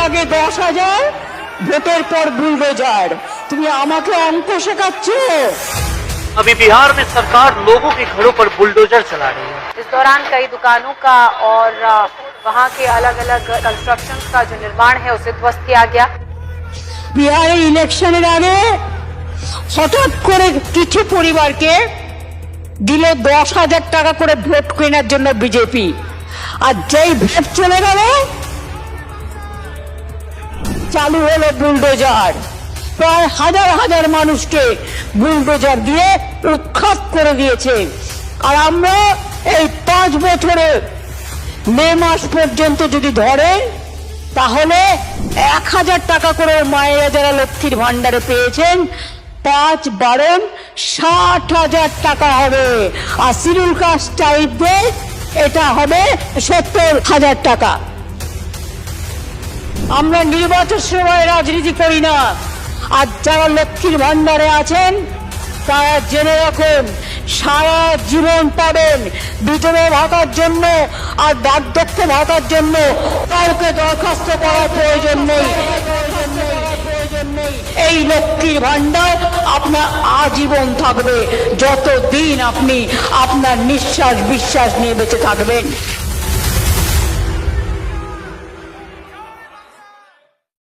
আগে দশ হাজার ভোটের পর বুলডোজার তুমি আমাকে অঙ্ক শেখাচ্ছ अभी बिहार में सरकार लोगों के घरों पर बुलडोजर चला रही है इस दौरान कई दुकानों का और अ, वहाँ के अलग अलग कंस्ट्रक्शन का जो निर्माण है उसे ध्वस्त किया गया বিহারে ইলেকশনের আগে হঠাৎ করে কিছু পরিবারকে দিল দশ হাজার টাকা করে ভোট কেনার জন্য বিজেপি আর যেই ভোট চলে গেল চালু হলো বুলডোজার। প্রায় হাজার হাজার মানুষকে বুলডোজার দিয়ে উৎখাত করে দিয়েছে। আর আমরা এই পাঁচ বছরে মে মাস পর্যন্ত যদি ধরে, তাহলে এক হাজার টাকা করে মায়েরা যারা লক্ষ্মীর ভান্ডারে পেয়েছেন, পাঁচ বারণ ষাট হাজার টাকা হবে। আর সিরুল কাস্ট টাইপদের এটা হবে সত্তর হাজার টাকা। আমরা নির্বাচন সময় রাজনীতি করি না। আর যারা লক্ষ্মীর ভান্ডারে আছেন, তারা জেনে রাখুন, সারা জীবন পাবেন বিধবা ভাতার জন্য আর বার্ধক্য ভাতার জন্য। কাউকে দরখাস্ত করার প্রয়োজন নেই। এই লক্ষ্মীর ভান্ডার আপনার আজীবন থাকবে। যতদিন আপনি আপনার নিঃশ্বাস বিশ্বাস নিয়ে বেঁচে থাকবেন।